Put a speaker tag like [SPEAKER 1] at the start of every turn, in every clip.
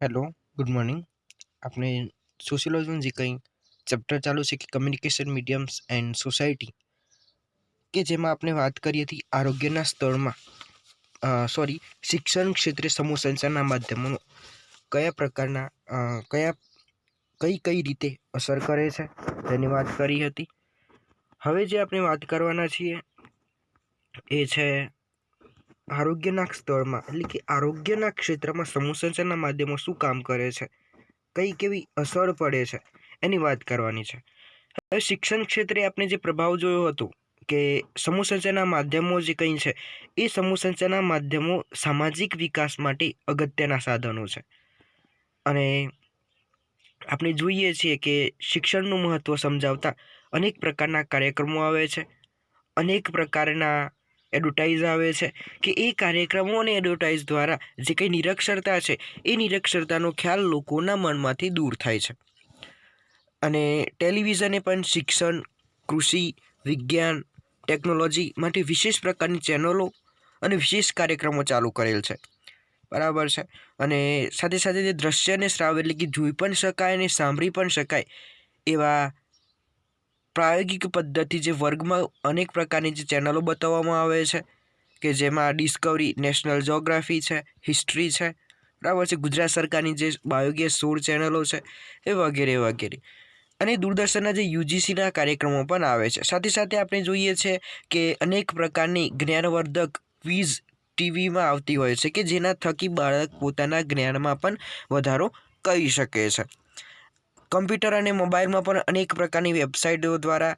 [SPEAKER 1] Hello good morning આપણે સોશિયોલોજીનું જે કંઈ ચેપ્ટર ચાલુ છે કે કમ્યુનિકેશન મીડિયમ્સ એન્ડ સોસાયટી કે જેમાં આપણે વાત કરી હતી આરોગ્યના સ્તરમાં સોરી શિક્ષણ ક્ષેત્રે સમૂહ સંચારના માધ્યમોનો કયા પ્રકારના કયા કઈ કઈ રીતે અસર કરે છે તેની વાત કરી હતી હવે જે આપણે વાત કરવાના છીએ એ છે આરોગ્યના સ્તરમાં એટલે કે આરોગ્યના ક્ષેત્રમાં સમૂહ સંચારના માધ્યમો શું કામ કરે છે? કઈ કેવી અસર પડે છે? એની વાત કરવાની છે. હવે શિક્ષણ ક્ષેત્રે આપણે જે પ્રભાવ જોયો હતો કે સમૂહ સંચારના માધ્યમો જે કંઈ છે, એ સમૂહ સંચારના માધ્યમો સામાજિક વિકાસ માટે અગત્યના સાધનો છે. અને આપણે જોઈએ છીએ કે શિક્ષણનું મહત્ત્વ સમજાવતા અનેક પ્રકારના કાર્યક્રમો આવે છે. અનેક પ્રકારના એડવર્ટાઇઝ આવે છે કે એ કાર્યક્રમો અને એડવર્ટાઇઝ દ્વારા જે કંઈ નિરક્ષરતા છે, એ નિરક્ષરતાનો ખ્યાલ લોકોના મનમાંથી દૂર થાય છે. અને ટેલિવિઝને પણ શિક્ષણ, કૃષિ, વિજ્ઞાન, ટેકનોલોજી માટે વિશેષ પ્રકારની ચેનલો અને વિશેષ કાર્યક્રમો ચાલુ કરેલ છે. બરાબર છે? અને સાથે સાથે તે દ્રશ્યને શ્રાવ એટલે કે જોઈ પણ શકાય અને સાંભળી પણ શકાય એવા પ્રાયોગિક પદ્ધતિ જે વર્ગમાં અનેક પ્રકારની જે ચેનલો બતાવવામાં આવે છે, કે જેમાં ડિસ્કવરી, નેશનલ જોગ્રાફી છે, હિસ્ટ્રી છે, બરાબર છે, ગુજરાત સરકારની જે બાયોગેસ સોળ ચેનલો છે, એ વગેરે વગેરે. અને દૂરદર્શનના જે યુજીસીના કાર્યક્રમો પણ આવે છે. સાથે સાથે આપણે જોઈએ છે કે અનેક પ્રકારની જ્ઞાનવર્ધક ક્વિઝ ટીવીમાં આવતી હોય છે, કે જેના થકી બાળક પોતાના જ્ઞાનમાં પણ વધારો કરી શકે છે. કમ્પ્યુટર અને મોબાઈલમાં પણ અનેક પ્રકારની વેબસાઇટો દ્વારા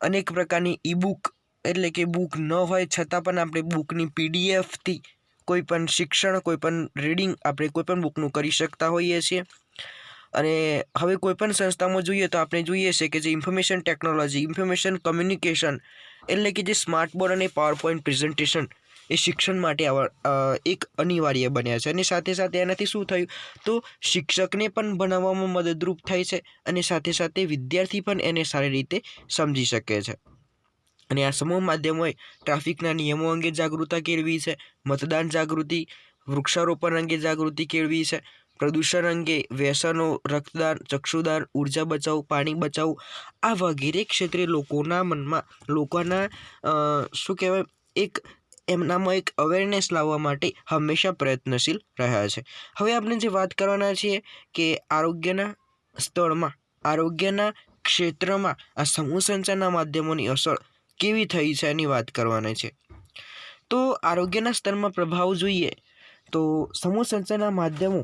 [SPEAKER 1] અનેક પ્રકારની ઈ બુક એટલે કે બુક ન હોય છતાં પણ આપણે બુકની પીડીએફથી કોઈ પણ શિક્ષણ, કોઈ પણ રીડિંગ આપણે કોઈ પણ બુકનું કરી શકતા હોઈએ છીએ. અને હવે કોઈપણ સંસ્થામાં જોઈએ તો આપણે જોઈએ છે કે જે ઇન્ફોર્મેશન ટેકનોલોજી, ઇન્ફોર્મેશન કમ્યુનિકેશન, એટલે કે જે સ્માર્ટ બોર્ડ અને પાવર પોઈન્ટ પ્રેઝન્ટેશન એ શિક્ષણ માટે એક અનિવાર્ય બન્યા છે. અને સાથે સાથે એનાથી શું થયું? તો શિક્ષકને પણ ભણાવવામાં મદદરૂપ થાય છે અને સાથે સાથે વિદ્યાર્થી પણ એને સારી રીતે સમજી શકે છે. અને આ સમૂહ માધ્યમોએ ટ્રાફિકના નિયમો અંગે જાગૃતતા કેળવી છે, મતદાન જાગૃતિ, વૃક્ષારોપણ અંગે જાગૃતિ કેળવી છે, પ્રદૂષણ અંગે વ્યસનો, રક્તદાન, ચક્ષુદાન, ઊર્જા બચાવ, પાણી બચાવ, આ વગેરે ક્ષેત્રે લોકોના મનમાં, લોકોના શું કહેવાય, એક એમનામાં એક અવેરનેસ લાવવા માટે હંમેશા પ્રયત્નશીલ રહ્યા છે. હવે આપણે જે વાત કરવાના છીએ કે આરોગ્યના સ્થળમાં આરોગ્યના ક્ષેત્રમાં આ સમૂહ સંચારના માધ્યમોની અસર કેવી થઈ છે એની વાત કરવાની છે. તો આરોગ્યના સ્તરમાં પ્રભાવ જોઈએ તો સમૂહ સંચારના માધ્યમો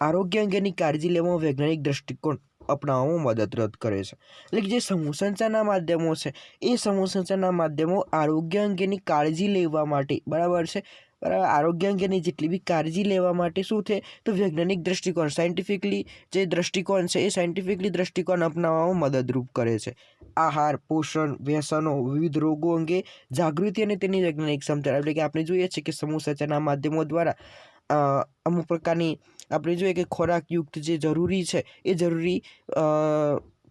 [SPEAKER 1] આરોગ્ય અંગેની કાળજી લેવામાં વૈજ્ઞાનિક દ્રષ્ટિકોણ અપનાવવામાં મદદરૂપ કરે છે. એટલે કે જે સમૂહ સંચારના માધ્યમો છે, એ સમૂહ સંચારના માધ્યમો આરોગ્ય અંગેની કાળજી લેવા માટે, બરાબર છે? બરાબર? આરોગ્ય અંગેની જેટલી બી કાળજી લેવા માટે શું છે? તો વૈજ્ઞાનિક દ્રષ્ટિકોણ સાયન્ટિફિકલી જે દ્રષ્ટિકોણ છે, એ સાયન્ટિફિકલી દ્રષ્ટિકોણ અપનાવવામાં મદદરૂપ કરે છે. આહાર, પોષણ, વ્યસનો, વિવિધ રોગો અંગે જાગૃતિ અને તેની વૈજ્ઞાનિક ક્ષમતા. એટલે કે આપણે જોઈએ છીએ કે સમૂહ સંચારના માધ્યમો દ્વારા અમુક પ્રકારની આપણે જોઈએ કે ખોરાકયુક્ત જે જરૂરી છે, એ જરૂરી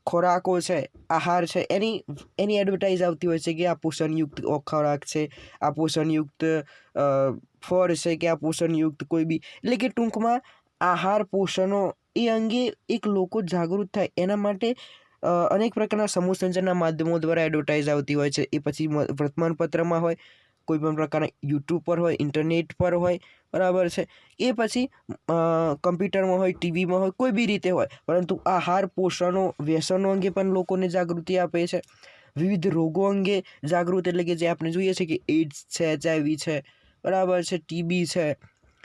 [SPEAKER 1] ખોરાકો છે, આહાર છે, એની એની એડવર્ટાઇઝ આવતી હોય છે કે આ પોષણયુક્ત ખોરાક છે, આ પોષણયુક્ત ફળ છે કે આ પોષણયુક્ત કોઈ બી. એટલે કે ટૂંકમાં આહાર પોષણો એ અંગે એક લોકો જાગૃત થાય. એના માટે અનેક પ્રકારના સમૂહ સંચારના માધ્યમો દ્વારા એડવર્ટાઇઝ આવતી હોય છે. એ પછી વર્તમાનપત્રમાં હોય. કોઈ પણ પ્રકારના યુટ્યુબ પર હોય, ઇન્ટરનેટ પર હોય, બરાબર છે? એ પછી કમ્પ્યુટરમાં હોય, ટીવીમાં હોય, કોઈ બી રીતે હોય. પરંતુ આહાર પોષણો, વ્યસનો અંગે પણ લોકોને જાગૃતિ આપે છે. વિવિધ રોગો અંગે જાગૃત એટલે કે જે આપણે જોઈએ છે કે એડ્સ છે, એચઆઈવી છે, બરાબર છે, ટીબી છે.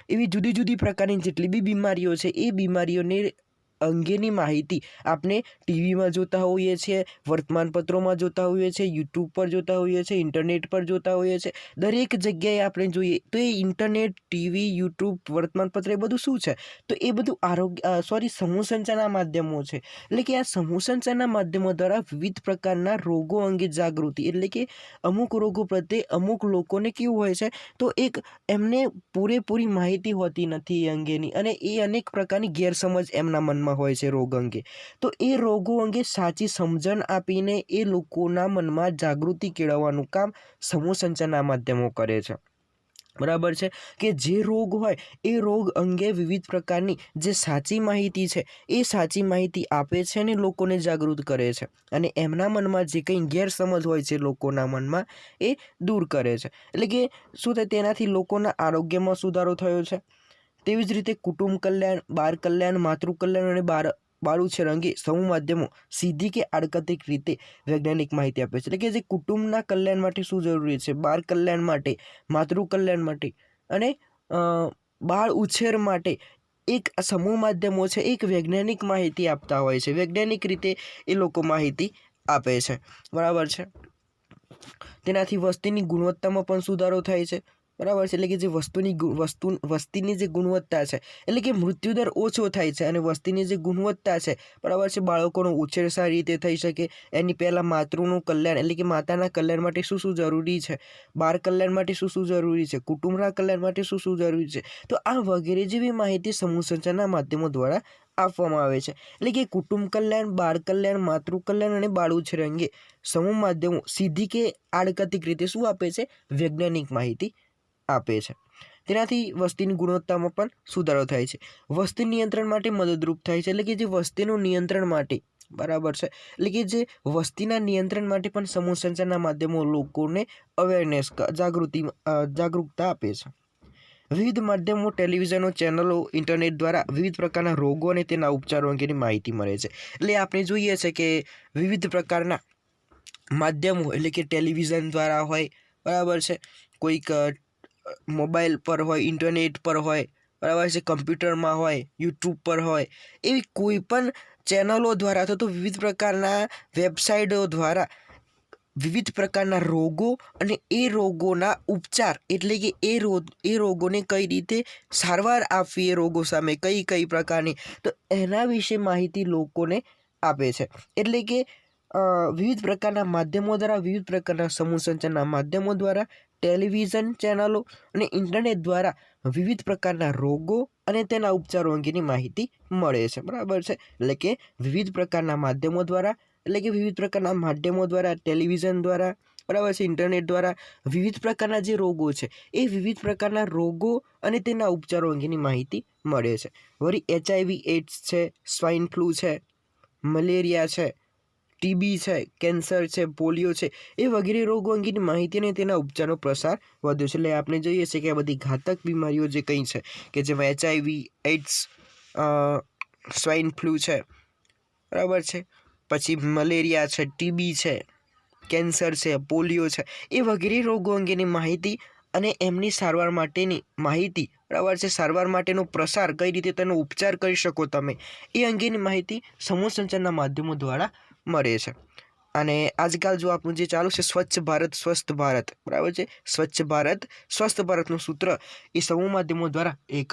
[SPEAKER 1] એવી જુદી જુદી પ્રકારની જેટલી બી બીમારીઓ છે, એ બીમારીઓની અંગેની માહિતી આપણે ટીવીમાં જોતા હોઈએ છીએ, વર્તમાનપત્રોમાં જોતા હોઈએ છીએ, યુટ્યુબ પર જોતા હોઈએ છીએ, ઇન્ટરનેટ પર જોતા હોઈએ છીએ. દરેક જગ્યાએ આપણે જોઈએ તો એ ઇન્ટરનેટ, ટીવી, યુટ્યુબ, વર્તમાનપત્ર એ બધું શું છે? તો એ બધું આરોગ્ય સોરી સમૂહ સંચારના માધ્યમો છે. એટલે કે આ સમૂહ સંચારના માધ્યમો દ્વારા વિવિધ પ્રકારના રોગો અંગે જાગૃતિ, એટલે કે અમુક રોગો પ્રત્યે અમુક લોકોને કેવું હોય છે, તો એક એમને પૂરેપૂરી માહિતી હોતી નથી એ અંગેની, અને એ અનેક પ્રકારની ગેરસમજ એમના મનમાં હોય છે રોગ અંગે. તો એ રોગો અંગે સાચી સમજણ આપીને એ લોકોના મનમાં જાગૃતિ કેળવવાનું કામ સમૂહ સંચારના માધ્યમો કરે છે. બરાબર છે? કે જે રોગ હોય, એ રોગ અંગે વિવિધ પ્રકારની જે સાચી માહિતી છે, એ સાચી માહિતી આપે છે અને લોકોને જાગૃત કરે છે. અને એમના મનમાં જે કંઈ ગેરસમજ હોય છે લોકોના મનમાં, એ દૂર કરે છે. એટલે કે શું થાય, તેનાથી લોકોના આરોગ્યમાં સુધારો થયો છે? તેવી જ રીતે કુટુંબ કલ્યાણ, બાળ કલ્યાણ માતૃ કલ્યાણ અને બાળ બાળુછેર અંગે સમૂહ માધ્યમો સીધી કે આડકતિક રીતે વૈજ્ઞાનિક માહિતી આપે છે. એટલે કે જે કુટુંબના કલ્યાણ માટે શું જરૂરી છે? બાળ કલ્યાણ માટે માતૃ કલ્યાણ માટે અને બાળ ઉછેર માટે એક સમૂહ માધ્યમો છે, એક વૈજ્ઞાનિક માહિતી આપતા હોય છે. વૈજ્ઞાનિક રીતે એ લોકો માહિતી આપે છે. બરાબર છે? તેનાથી વસ્તીની ગુણવત્તામાં પણ સુધારો થાય છે. બરાબર છે? એટલે કે જે વસ્તુની વસ્તુ, વસ્તીની જે ગુણવત્તા છે, એટલે કે મૃત્યુદર ઓછો થાય છે અને વસ્તીની જે ગુણવત્તા છે, બરાબર છે? બાળકોનો ઉછેર સારી રીતે થઈ શકે. એની પહેલાં માતૃનું કલ્યાણ, એટલે કે માતાના કલ્યાણ માટે શું શું જરૂરી છે? બાળ કલ્યાણ માટે શું શું જરૂરી છે? કુટુંબના કલ્યાણ માટે શું શું જરૂરી છે? તો આ વગેરે જેવી માહિતી સમૂહ સંચારના માધ્યમો દ્વારા આપવામાં આવે છે. એટલે કે કુટુંબ કલ્યાણ, બાળ કલ્યાણ, માતૃ કલ્યાણ અને બાળ ઉછેર અંગે સમૂહ માધ્યમો સીધી કે આડકતિક રીતે શું આપે છે? વૈજ્ઞાનિક માહિતી આપે છે. તેનાથી વસ્તીની ગુણવત્તામાં પણ સુધારો થાય છે. વસ્તી નિયંત્રણ માટે મદદરૂપ થાય છે. એટલે કે જે વસ્તીનું નિયંત્રણ માટે, બરાબર છે? એટલે કે જે વસ્તીના નિયંત્રણ માટે પણ સમૂહ સંચારના માધ્યમો લોકોને અવેરનેસ જાગૃતિ જાગૃતતા આપે છે. વિવિધ માધ્યમો, ટેલિવિઝનો ચેનલો, ઇન્ટરનેટ દ્વારા વિવિધ પ્રકારના રોગો અને તેના ઉપચારો અંગેની માહિતી મળે છે. એટલે આપણે જોઈએ છે કે વિવિધ પ્રકારના માધ્યમો, એટલે કે ટેલિવિઝન દ્વારા હોય, બરાબર છે? કોઈક મોબાઈલ પર હોય ઇન્ટરનેટ પર હોય, બરાબર છે કમ્પ્યુટરમાં હોય યુટ્યુબ પર હોય, એવી કોઈ પણ ચેનલો દ્વારા અથવા તો વિવિધ પ્રકારના વેબસાઇટો દ્વારા વિવિધ પ્રકારના રોગો અને એ રોગોના ઉપચાર એટલે કે એ રોગ એ રોગોને કઈ રીતે સારવાર આપવી, એ રોગો સામે કઈ કઈ પ્રકારની, તો એના વિશે માહિતી લોકોને આપે છે. એટલે કે વિવિધ પ્રકારના માધ્યમો દ્વારા, વિવિધ પ્રકારના સમૂહ સંચારના માધ્યમો દ્વારા ટેલિવિઝન ચેનલો અને ઇન્ટરનેટ દ્વારા વિવિધ પ્રકારના રોગો અને તેના ઉપચારો અંગેની માહિતી મળે છે. બરાબર છે? એટલે કે વિવિધ પ્રકારના માધ્યમો દ્વારા, એટલે કે વિવિધ પ્રકારના માધ્યમો દ્વારા, ટેલિવિઝન દ્વારા, બરાબર છે? ઇન્ટરનેટ દ્વારા વિવિધ પ્રકારના જે રોગો છે, એ વિવિધ પ્રકારના રોગો અને તેના ઉપચારો અંગેની માહિતી મળે છે. વળી એચઆઈવી એડ્સ છે સ્વાઇન ફ્લૂ છે, મલેરિયા છે ટીબી છે, કેન્સર છે, પોલિયો છે, એ વગેરે રોગો અંગેની માહિતી અને તેના ઉપચારનો પ્રસાર વધ્યો છે. એટલે આપણે જોઈએ છીએ કે આ બધી ઘાતક બીમારીઓ જે કંઈ છે, કે જેમાં એચઆઈવી એડ્સ સ્વાઇન ફ્લૂ છે, બરાબર છે? પછી મલેરિયા છે, ટીબી છે, કેન્સર છે, પોલિયો છે, એ વગેરે રોગો અંગેની માહિતી અને એમની સારવાર માટેની માહિતી, બરાબર છે? સારવાર માટેનો પ્રસાર કઈ રીતે તેનો ઉપચાર કરી શકો તમે, એ અંગેની માહિતી સમૂહ સંચારના માધ્યમો દ્વારા મળે છે. અને આજકાલ જો આપણું જે ચાલુ છે, સ્વચ્છ ભારત, સ્વસ્થ ભારત, બરાબર છે? સ્વચ્છ ભારત, સ્વસ્થ ભારતનું સૂત્ર એ સમૂહ માધ્યમો દ્વારા એક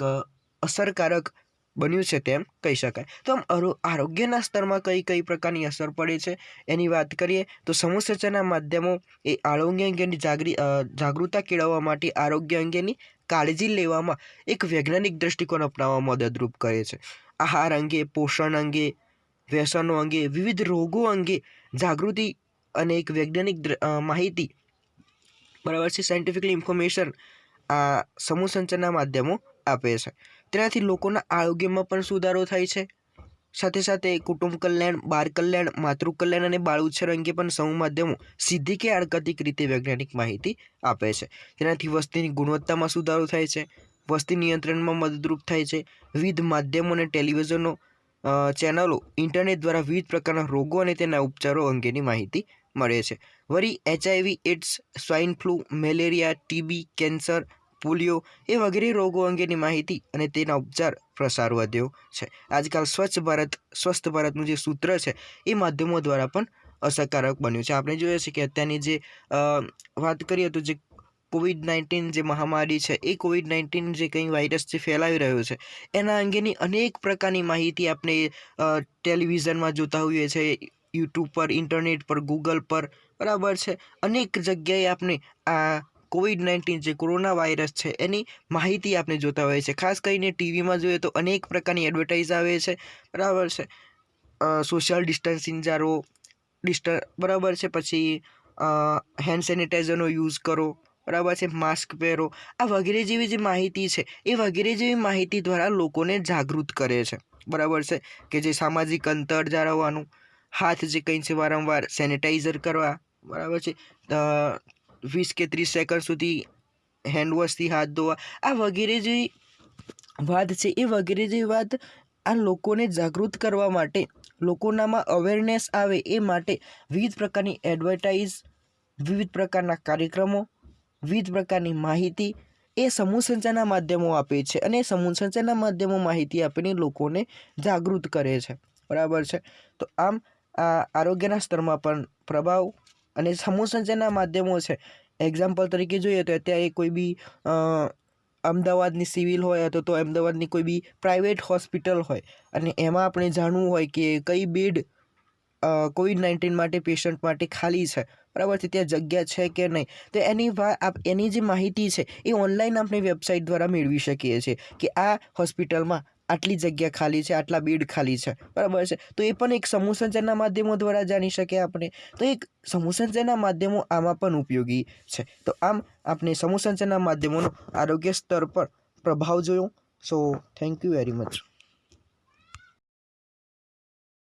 [SPEAKER 1] અસરકારક બન્યું છે તેમ કહી શકાય. તો આમ આરો- આરોગ્યના સ્તરમાં કઈ કઈ પ્રકારની અસર પડે છે? એની વાત કરીએ તો સમૂહ સંચારના માધ્યમો એ આરોગ્ય અંગેની જાગરી જાગૃતતા કેળવવા માટે આરોગ્ય અંગેની કાળજી લેવામાં એક વૈજ્ઞાનિક દ્રષ્ટિકોણ અપનાવવા મદદરૂપ કરે છે. આહાર અંગે, પોષણ અંગે વ્યસનો અંગે, વિવિધ રોગો અંગે જાગૃતિ અને એક વૈજ્ઞાનિક માહિતી. બરાબર છે સાયન્ટિફિકલી ઇન્ફોર્મેશન આ સમૂહ સંચારના માધ્યમો આપે છે. તેનાથી લોકોના આરોગ્યમાં પણ સુધારો થાય છે. સાથે સાથે કુટુંબ કલ્યાણ, બાળ કલ્યાણ, માતૃ કલ્યાણ અને બાળ ઉછેર અંગે પણ સમૂહ માધ્યમો સીધી કે આડકતિક રીતે વૈજ્ઞાનિક માહિતી આપે છે. તેનાથી વસ્તીની ગુણવત્તામાં સુધારો થાય છે. વસ્તી નિયંત્રણમાં મદદરૂપ થાય છે. વિવિધ માધ્યમો અને ટેલિવિઝનો ચેનલો ઇન્ટરનેટ દ્વારા વિવિધ પ્રકારના રોગો અને તેના ઉપચારો અંગેની માહિતી મળે છે. વળી HIV AIDS swine flu, malaria, TB, cancer, polio એ વગેરે રોગો અંગેની માહિતી અને તેના ઉપચાર પ્રસાર વધ્યો છે. આજકાલ સ્વચ્છ ભારત, સ્વસ્થ ભારતનું જે સૂત્ર છે એ માધ્યમો દ્વારા પણ અસરકારક બન્યું છે. આપણે જોઈએ છીએ કે અત્યારની જે વાત કરીએ તો જે કોવિડ નાઇન્ટીન જે મહામારી છે, એ કોવિડ નાઇન્ટીન જે કંઈ વાયરસ જે ફેલાવી રહ્યો છે, એના અંગેની અનેક પ્રકારની માહિતી આપણે ટેલિવિઝનમાં જોતા હોઈએ છીએ યુટ્યુબ પર ઇન્ટરનેટ પર ગૂગલ પર, બરાબર છે. અનેક જગ્યાએ આપણે આ કોવિડ નાઇન્ટીન જે કોરોના વાયરસ છે, એની માહિતી આપણે જોતા હોઈએ છીએ ખાસ કરીને ટીવીમાં જોઈએ તો અનેક પ્રકારની એડવર્ટાઇઝ આવે છે, બરાબર છે. સોશિયલ ડિસ્ટન્સિંગ જાળવો ડિસ્ટ, બરાબર છે. પછી હેન્ડ સેનિટાઈઝરનો યુઝ કરો બરાબર છે, માસ્ક પહેરો, આ વગેરે જેવી જે માહિતી છે, એ વગેરે જેવી માહિતી દ્વારા લોકોને જાગૃત કરે છે. બરાબર છે, કે જે સામાજિક અંતર જાળવવાનું, હાથ જે કંઈ છે વારંવાર સેનિટાઈઝર કરવા, બરાબર છે વીસ કે ત્રીસ સેકન્ડ સુધી હેન્ડવોશથી હાથ ધોવા, આ વગેરે જેવી વાત છે, એ વગેરે જેવી વાત આ લોકોને જાગૃત કરવા માટે, લોકોનામાં અવેરનેસ આવે એ માટે વિવિધ પ્રકારની એડવર્ટાઇઝ વિવિધ પ્રકારના કાર્યક્રમો વિવિધ પ્રકારની માહિતી એ સમૂહ સંચારના માધ્યમો આપે છે અને સમૂહ સંચારના માધ્યમો માહિતી આપીને લોકોને જાગૃત કરે છે. બરાબર છે? તો આમ આ આરોગ્યના સ્તરમાં પણ પ્રભાવ અને સમૂહ સંચારના માધ્યમો છે. એક્ઝામ્પલ તરીકે જોઈએ તો અત્યારે કોઈ બી અમદાવાદની સિવિલ હોય અથવા તો અમદાવાદની કોઈ બી પ્રાઇવેટ હોસ્પિટલ હોય અને એમાં આપણે જાણવું હોય કે કઈ બેડ કોવિડ નાઇન્ટીન માટે પેશન્ટ માટે ખાલી છે. બરાબર છે? ત્યાં જગ્યા છે કે નહીં? તો એની એની જે માહિતી છે, એ ઓનલાઈન આપણે વેબસાઇટ દ્વારા મેળવી શકીએ છીએ કે આ હોસ્પિટલમાં આટલી જગ્યા ખાલી છે, આટલા બેડ ખાલી છે. બરાબર છે? તો એ પણ એક સમૂહ સંચારના માધ્યમો દ્વારા જાણી શકીએ આપણે. તો એક સમૂહ સંચારના માધ્યમો આમાં પણ ઉપયોગી છે. તો આમ આપણે સમૂહ સંચારના માધ્યમોનો આરોગ્ય સ્તર પર પ્રભાવ જોયો. So thank you very much